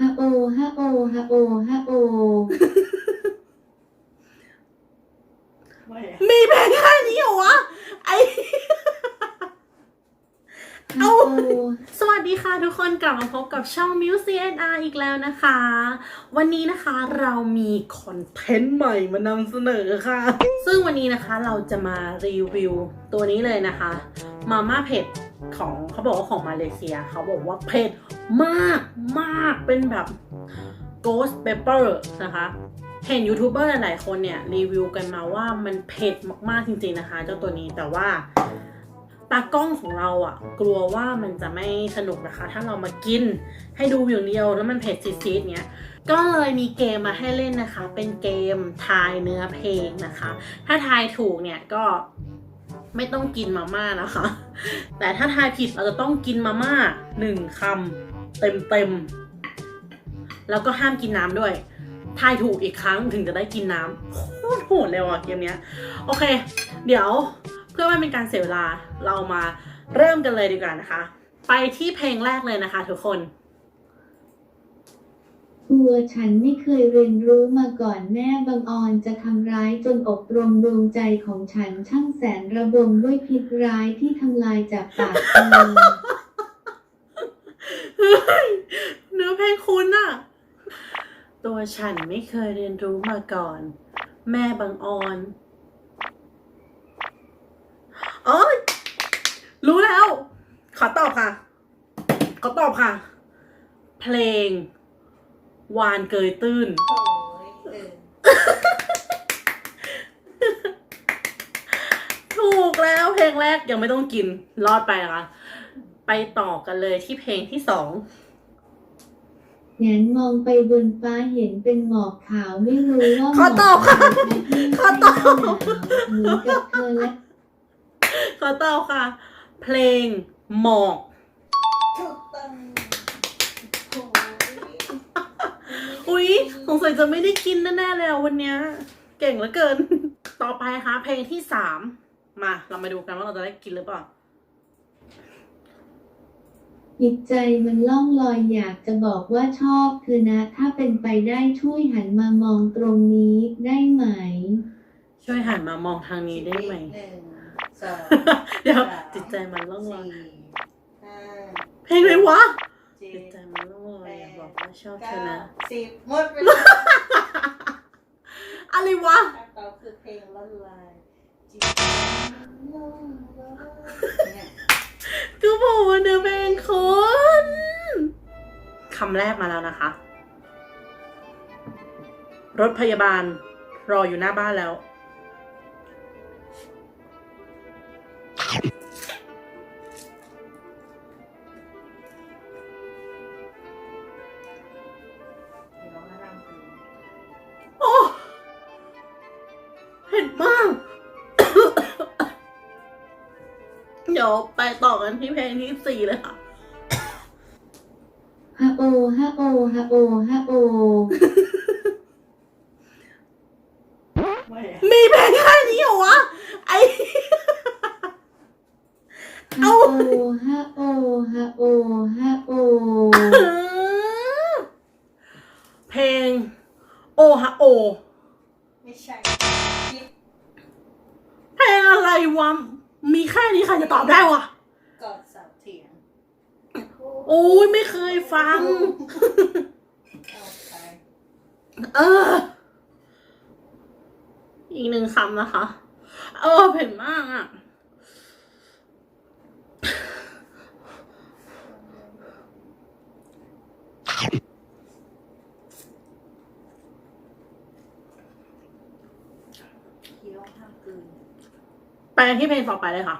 ฮาโอฮาโอฮาโอฮาโอ ไม่อะมีเพลงแค่นี้เหรอวะ ไอฮาโอสวัสดีค่ะทุกคนกลับมาพบกับช่อง Music NR อีกแล้วนะคะ วันนี้นะคะเรามีคอนเทนต์ใหม่มานำเสนอค่ะ ซึ่งวันนี้นะคะเราจะมารีวิวตัวนี้เลยนะคะ มาม่าเผ็ด ของเขาบอกว่าของมาเลเซียเขาบอกว่าเผ็ดมากมากเป็นแบบ ghost pepper นะคะเห็นยูทูบเบอร์หลายๆคนเนี่ยรีวิวกันมาว่ามันเผ็ดมากๆจริงๆนะคะ เจ้าตัวนี้แต่ว่าตากล้องของเราอะ่ะ กลัวว่ามันจะไม่สนุกนะคะ ถ้าเรามากินให้ดูอย่างเดียวแล้วมันเผ็ดซีดๆเนี้ยก็เลยมีเกมมาให้เล่นนะคะ เป็นเกมทายเนื้อเพลงนะคะ ถ้าทายถูกเนี่ยก็ไม่ต้องกินมาม่านะคะ แต่ถ้าทายผิดเราจะต้องกินมาม่าหนึ่งคำเต็มเต็มแล้วก็ห้ามกินน้ำด้วย ทายถูกอีกครั้งถึงจะได้กินน้ำโคตรโหดเลยว่ะเกมเนี้ยโอเค เดี๋ยวเพื่อไม่เป็นการเสียเวลาเรามาเริ่มกันเลยดีกว่านะคะ ไปที่เพลงแรกเลยนะคะทุกคน ตัวฉันไม่เคยเรียนรู้มาก่อนแม่บังออนจะทำร้ายจนอบรมดวงใจของฉันช่างแสนระบมด้วยพิษร้ายที่ทำลายจากปากเธอเนื้อเพลงคุณอะตัวฉันไม่เคยเรียนรู้มาก่อน แม่บังออนอ๋อรู้แล้ว ขอตอบค่ะ ขอตอบค่ะ เพลง วานเกยตื้น โอ้ยเออถูกแล้วเพลงแรกยังไม่ต้องกินรอดไปนะคะ ไปต่อกันเลยที่เพลงที่สองแงนมองไปบนฟ้าเห็นเป็นหมอกขาวไม่รู้ว่าหมขออกตอบค่ะอะไรที่ขอตอบ เหมือนกับเธอและขอตอบค่ะ เพลงหมอก ถูกต้องโอ้ยอุ๊ยสงสัยจะไม่ได้กินแน่ๆเลยอะวันเนี้ยเก่งเหลือเกิน ต่อไปนะคะเพลงที่สามมา เรามาดูกันว่าเราจะได้กินหรือเปล่าจิตใจมันล่องลอยอยากจะบอกว่าชอบเธอนะ ถ้าเป็นไปได้ช่วยหันมามองตรงนี้ได้ไหม ช่วยหันมามองทางนี้ได้ไหม หนึ่งสองเดี๋ยวสามจิตใจมันล่องลอยสี่ห้าเพลงอะไรวะ เจ็จิตดใจมันล่องลอยอยาก บอกว่าชอบเธอเก้านะ สิบหมดเวลาอะไรวะ คำตอบคือเพลงละลายจิตใจล่องลอยเนี่ยก็บอกว่าเนื้อเพลงคนคำแรกมาแล้วนะคะ รถพยาบาลรออยู่หน้าบ้านแล้ว ดี๋ยวไปต่อกันที่เพลงที่สี่เลยค่ะฮาโอฮาโอฮาโอฮาโอ ไม่อะมีเพลงแค่นี้เหรอวะไอฮาโอฮาโอฮาโอฮาโอ เออ อีกหนึ่งคำนะคะ เออเผ็ดมากอะ เคี้ยวห้ามกลืนไปที่เพลงต่อไปเลยค่ะ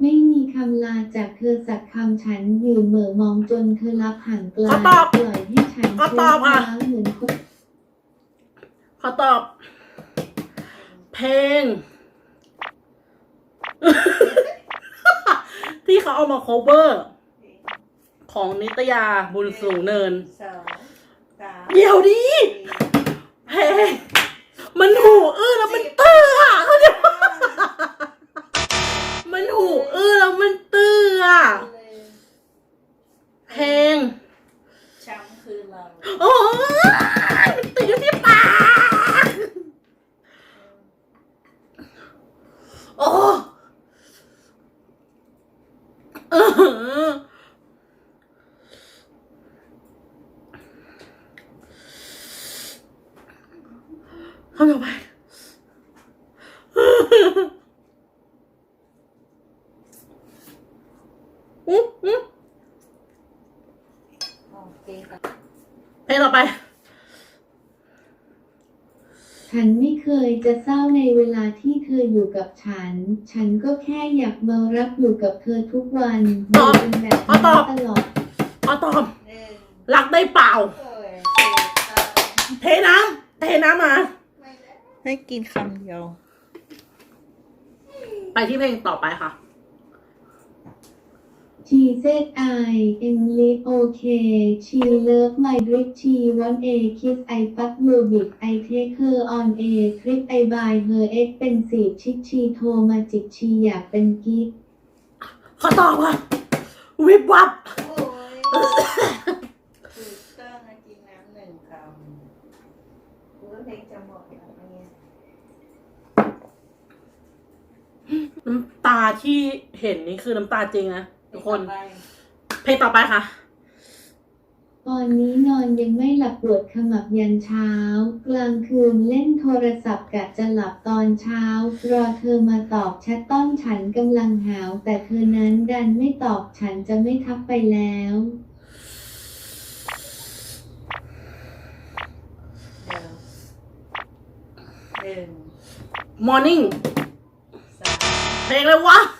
ไม่มีคำลาจากเธอสักคำฉันยืนเหม่อมองจนเธอลับห่างไกลขอตอบปล่อยให้ฉันขอตอบค่ะ เช้าเหมือนคนขอตอบ เพลง ที่เขาเอามา cover ของนิตยาบุญสูงเนิน สองสามเดี๋ยวดิสี่ เพลง มันหูอื้อแล้วมันตื้ออะเขาใจปะ มันหูอื้อแล้วมันตื้ออะเพลงฉโอ้ยมันติดอยู่ที่ปากโอ้เออทำต่อไป อืมอืม โอ เคค่ะเพลงต่อไป ฉันไม่เคยจะเศร้าในเวลาที่เธออยู่กับฉัน ฉันก็แค่อยากมารับอยู่กับเธอทุกวันตอบเป็นแบบขอตนี้อบ ตลอดขอตอบหนึ่งรักได้เปล่าเอ้ยเจ็ดสามเทน้ำเทน้ำมาไม่ได้ให้กินคำเดียว ไปที่เพลงต่อไปค่ะ She said I am live okay She love my drip She want a kiss I fuck you big I take her on a trip I buy her expensive ชิคชีโทรมาจิกชีอยากเป็นกิ๊กขอตอบค่ะวิบวับโอ้ยถูกต้องนะกินน้ำหนึ่งคำกูก็เพลงจะหมดแล้วเนี่ยน้ำตาที่เห็นนี่คือน้ำตาจริงนะ ทุกคนต่อไปเพลงต่อไปค่ะ ตอนนี้นอนยังไม่หลับปวดขมับยันเช้า กลางคืนเล่นโทรศัพท์กะจะหลับตอนเช้า รอเธอมาตอบแชทต้อนฉันกำลังหาว แต่เธอนั้นดันไม่ตอบฉันจะไม่ทักไปแล้ว เดี๋ยวหนึ่ง Morning สาม เพลงเลยวะสี่ห้า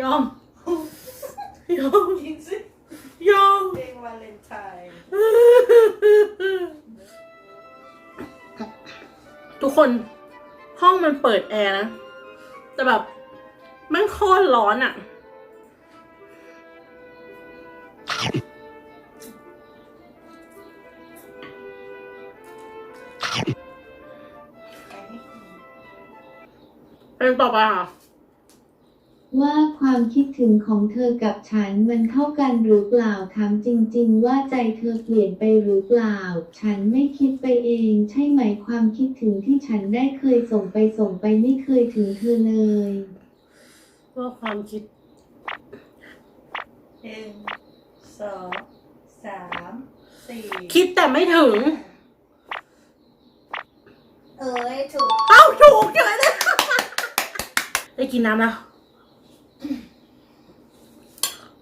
ยอม ยอม จริงสิยอม เพลงวาเลนไทน์ทุกคนห้องมันเปิดแอร์นะ แต่แบบแมันโคตรร้อนอะ่ะไปให้กินเพลงต่อไปค่ะ ว่าความคิดถึงของเธอกับฉันมันเท่ากันหรือเปล่าถามจริง ๆ ว่าใจเธอเปลี่ยนไปหรือเปล่า ฉันไม่คิดไปเอง ใช่ไหมความคิดถึงที่ฉันได้เคยส่งไปส่งไปไม่เคยถึงเธอเลยว่าความคิดหนึ่งสองสามสี่คิดแต่ไม่ถึง เอ้ยถูกเอ้าถูกเฉยเลยได้กินน้ำแล้ว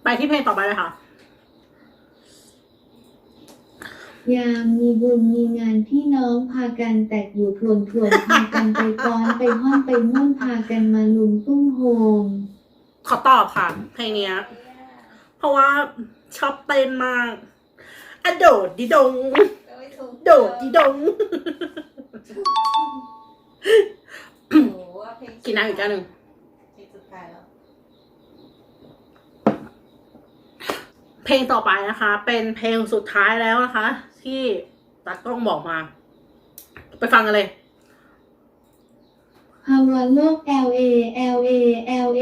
ไป ที่เพลงต่อไปเลยค่ะ ยามมีบุญมีงานพี่น้องพากันแตกอยู่พลวนพลวนพากันไปก้อนไปห้อนไปม่วนพากันมาลุมตุ้มโฮมขอตอบค่ะเพลงเนี้ย เพราะว่าชอบเต้นมากอะโดดดิดงเอ้ยถูกโดดดิดงโอ้โหว่าเพลงกินน้ำอีกแก้วหนึ่งเพลงสุดท้ายแล้ว เพลงต่อไปนะคะ เป็นเพลงสุดท้ายแล้วนะคะ ที่ตากล้องบอกมา ไปฟังกันเลยภาวะโลก L A L A L A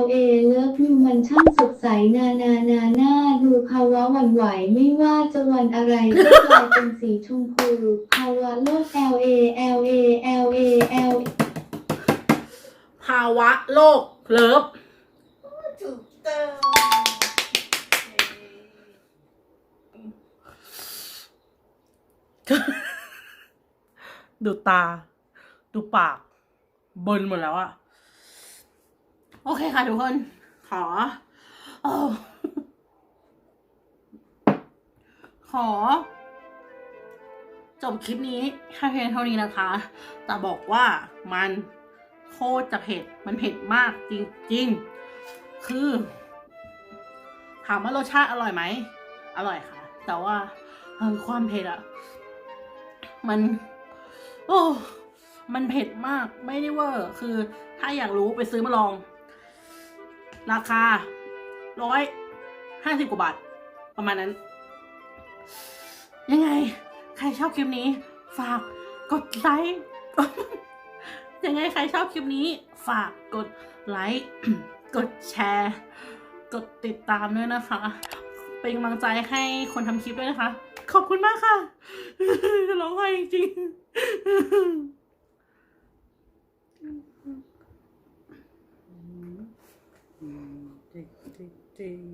L A เลิฟยูมันช่างสดใสนานานาหน้าดูภาวะหวันไหวไม่ว่าจะวันอะไรก็กลายเป็นสีชมพูภาวะโลก L A L A L A L A ภาวะโลกเลิฟถูกต้องเย้ ดูตา ดูปากเบิร์นหมดแล้วอะโอเคค่ะทุกคน ขออขอ จบคลิปนี้แค่เพียงเท่านี้นะคะ แต่บอกว่ามันโคตรจะเผ็ด มันเผ็ดมากจริงๆ คือ ถามว่ารสชาติอร่อยไหม อร่อยค่ะ แต่ว่าเออความเผ็ดอะ มัน โอ้มันเผ็ดมากไม่ได้เวอร์คือถ้าอยากรู้ไปซื้อมาลอง ราคาร้อยห้าสิบกว่าบาท ประมาณนั้น ยังไง ใครชอบคลิปนี้ ฝากกดไลค์ยังไงใครชอบคลิปนี้ ฝากกดไลค์กดแชร์ กดติดตามด้วยนะคะ เป็นกำลังใจให้คนทำคลิปด้วยนะคะ ขอบคุณมากค่ะจะร้องไห้จริงๆ